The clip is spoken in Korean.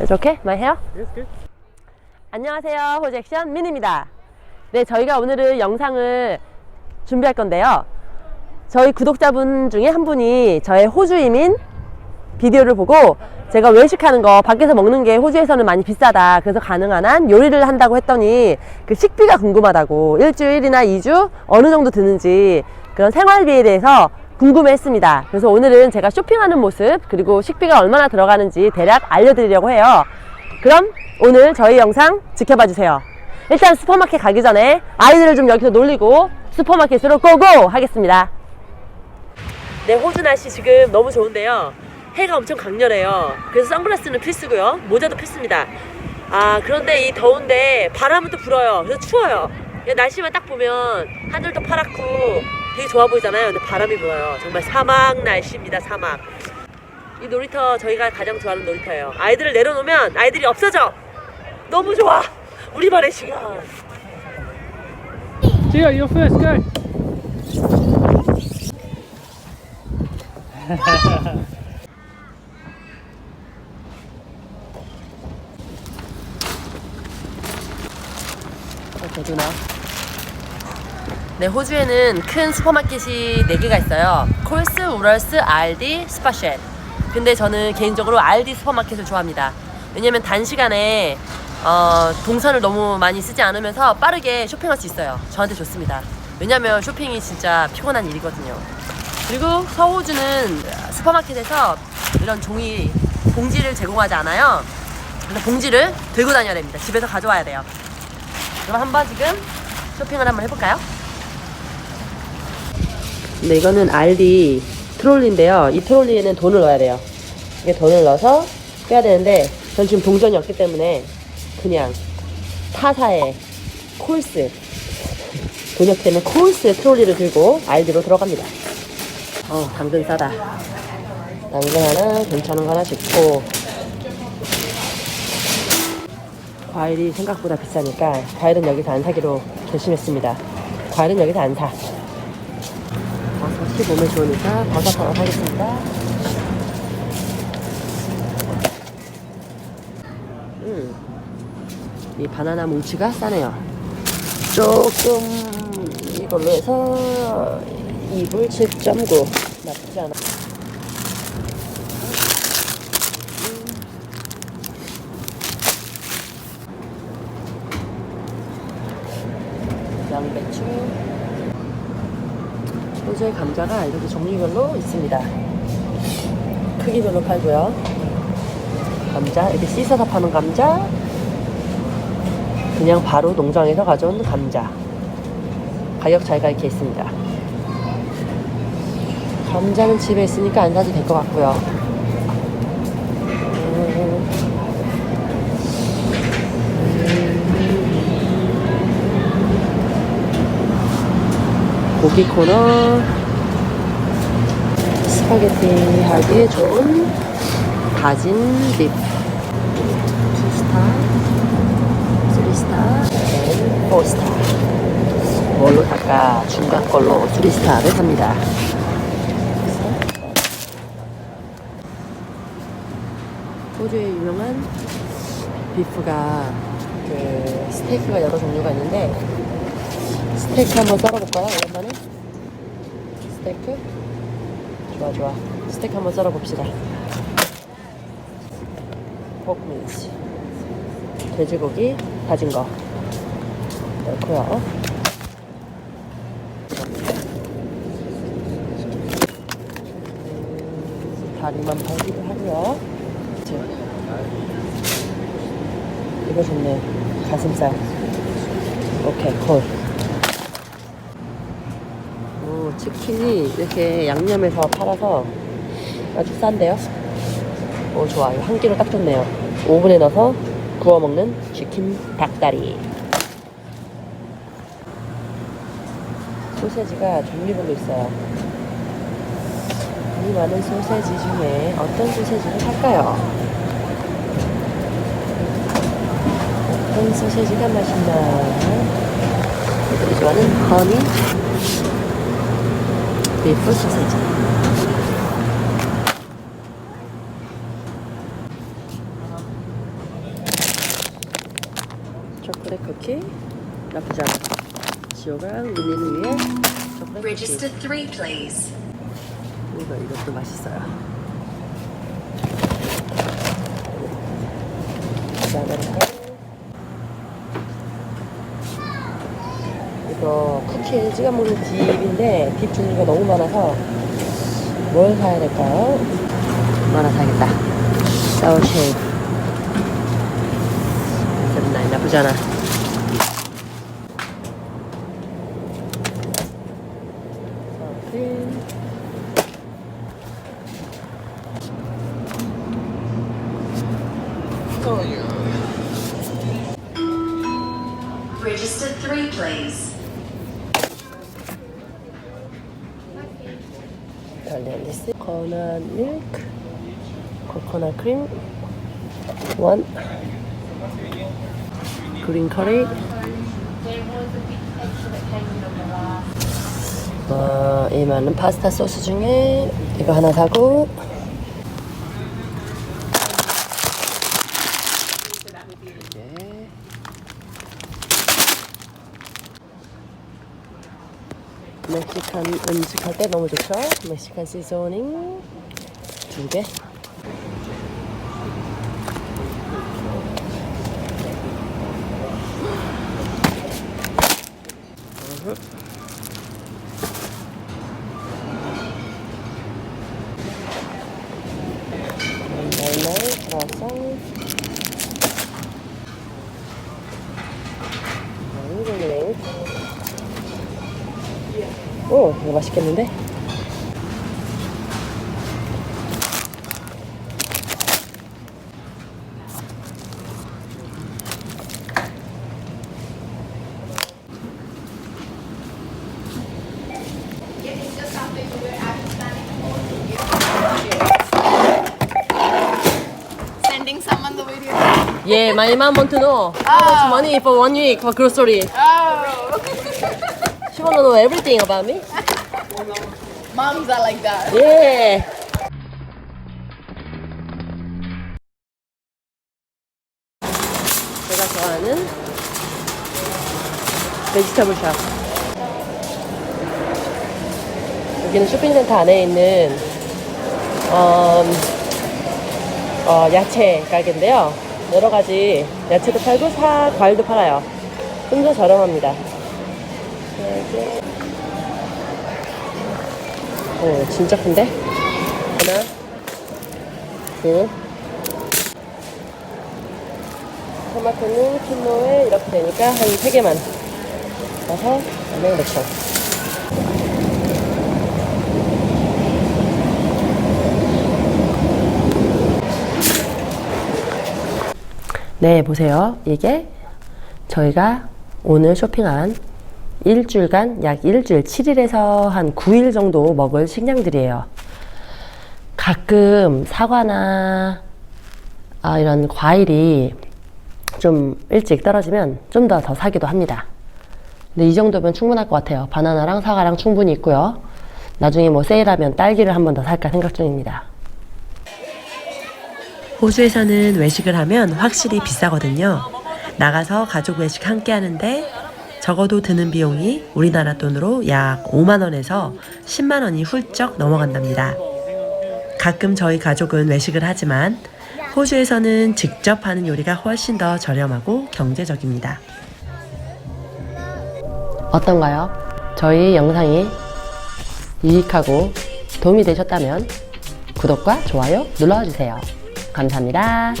It's okay? My hair? Yes, good. 안녕하세요. 호잭션 민입니다. 네, 저희가 오늘은 영상을 준비할 건데요. 저희 구독자분 중에 한 분이 저의 호주 이민 비디오를 보고 제가 외식하는 거 밖에서 먹는 게 호주에서는 많이 비싸다. 그래서 가능한 한 요리를 한다고 했더니 그 식비가 궁금하다고 일주일이나 2주 어느 정도 드는지 그런 생활비에 대해서 궁금해 했습니다. 그래서 오늘은 제가 쇼핑하는 모습 그리고 식비가 얼마나 들어가는지 대략 알려드리려고 해요. 그럼 오늘 저희 영상 지켜봐 주세요. 일단 슈퍼마켓 가기 전에 아이들을 좀 여기서 놀리고 슈퍼마켓으로 고고 하겠습니다. 네, 호주 날씨 지금 너무 좋은데요. 해가 엄청 강렬해요. 그래서 선글라스는 필수고요. 모자도 필수입니다. 아, 그런데 이 더운데 바람은 또 불어요. 그래서 추워요. 이 날씨만 딱 보면 하늘도 파랗고 되게 좋아 보이잖아요. 근데 바람이 불어요. 정말 사막 날씨입니다. 사막. 이 놀이터 저희가 가장 좋아하는 놀이터예요. 아이들을 내려놓으면 아이들이 없어져. 너무 좋아. 우리만의 시간. Gio, you're first, go. 대두나. 네, 호주에는 큰 슈퍼마켓이 4개가 있어요. 콜스, 우럴스, 알디, 스파쉘. 근데 저는 개인적으로 알디 슈퍼마켓을 좋아합니다. 왜냐면 단시간에 어, 동선을 너무 많이 쓰지 않으면서 빠르게 쇼핑할 수 있어요. 저한테 좋습니다. 왜냐면 쇼핑이 진짜 피곤한 일이거든요. 그리고 서호주는 슈퍼마켓에서 이런 종이 봉지를 제공하지 않아요. 근데 봉지를 들고 다녀야 됩니다. 집에서 가져와야 돼요. 그럼 한번 지금 쇼핑을 한번 해볼까요? 네, 이거는 알디 트롤리인데요. 이 트롤리에는 돈을 넣어야 돼요. 이게 돈을 넣어서 빼야 되는데, 전 지금 동전이 없기 때문에 그냥 타사의 콜스, 돈이 없기 때문에 콜스 트롤리를 들고 알디로 들어갑니다. 어, 당근 싸다. 당근 하나, 괜찮은 거 하나 짚고, 과일이 생각보다 비싸니까 과일은 여기서 안 사기로 결심했습니다. 과일은 여기서 안 사. 버섯이 몸에 좋으니까 하나 사겠습니다. 음, 이 바나나 뭉치가 싸네요. 조금 이걸로 해서 이불 7.9 나쁘지 않아. 양배추 호주의 감자가 이렇게 종류별로 있습니다. 크기별로 팔고요. 감자 이렇게 씻어서 파는 감자. 그냥 바로 농장에서 가져온 감자. 가격 차이가 이렇게 있습니다. 감자는 집에 있으니까 안 사도 될 것 같고요 음, 고기 코너. 스파게티 하기에 좋은 다진 립. 투스타. 쓰리스타. 앤 포스타. 뭘로 살까? 중간 걸로 쓰리스타를 삽니다. 호주의 유명한 비프가 그 스테이크가 여러 종류가 있는데 스테이크 한번 썰어볼까요? 오랜만에? 스테이크? 좋아 좋아. 스테이크 한번 썰어봅시다. 포크민치 돼지고기 다진 거. 넣고요. 음, 다리만 팔기도 하고요. 이거 좋네. 가슴살. 오케이 콜 오, 치킨이 이렇게 양념해서 팔아서 아주 싼데요? 오, 좋아요. 한 끼로 딱 좋네요. 오븐에 넣어서 구워 먹는 치킨 닭다리. 소세지가 종류별로 있어요. 이 많은 소세지 중에 어떤 소세지를 살까요? 어떤 소세지가 맛있나? 좋아하는 허니 네, 베이퍼 소세지. 초콜릿 쿠키 나쁘지 않아. 지호가 우리를 위해 초콜릿 쿠키. Register three, please. 이거 이것도 맛있어요. 쿠키에 찍어 먹는 딥인데 딥 종류가 너무 많아서 뭘 사야 될까요? 하나 사야겠다. 사워 쉐이크. 세븐나인 나쁘지 않아. Register three, please. 달달리스 코코넛 밀크 코코넛 크림 원 그린 커리 어, 이 많은 파스타 소스 중에 이거 하나 사고 네. 멕시칸 음식 할 때 너무 좋죠? 멕시칸 시즈닝 두 개. 으흠. 날날 크라상 링링 오, 이거 맛있겠는데? Yeah, my mom want to know how much money for one week for grocery. Oh, She want to know everything about me. moms are like that. 예. 제가 좋아하는 베지터블 샵. 여기는 쇼핑센터 안에 있는 어, 어, 야채 가게인데요. 여러 가지 야채도 팔고 사 과일도 팔아요. 좀 더 저렴합니다. 이렇게. 오, 진짜 큰데? 하나, 둘. 토마토는 킬로에 이렇게 되니까 한 3개만. 그래서 안녕 맥션. 네, 보세요. 이게 저희가 오늘 쇼핑한 일주일간 약 일주일, 7일에서 한 9일 정도 먹을 식량들이에요. 가끔 사과나 아, 이런 과일이 좀 일찍 떨어지면 좀 더 더 사기도 합니다. 근데 이 정도면 충분할 것 같아요. 바나나랑 사과랑 충분히 있고요. 나중에 뭐 세일하면 딸기를 한 번 더 살까 생각 중입니다. 호주에서는 외식을 하면 확실히 비싸거든요. 나가서 가족 외식 함께 하는데 적어도 드는 비용이 우리나라 돈으로 약 5만원에서 10만원이 훌쩍 넘어간답니다. 가끔 저희 가족은 외식을 하지만 호주에서는 직접 하는 요리가 훨씬 더 저렴하고 경제적입니다. 어떤가요? 저희 영상이 유익하고 도움이 되셨다면 구독과 좋아요 눌러주세요. 감사합니다.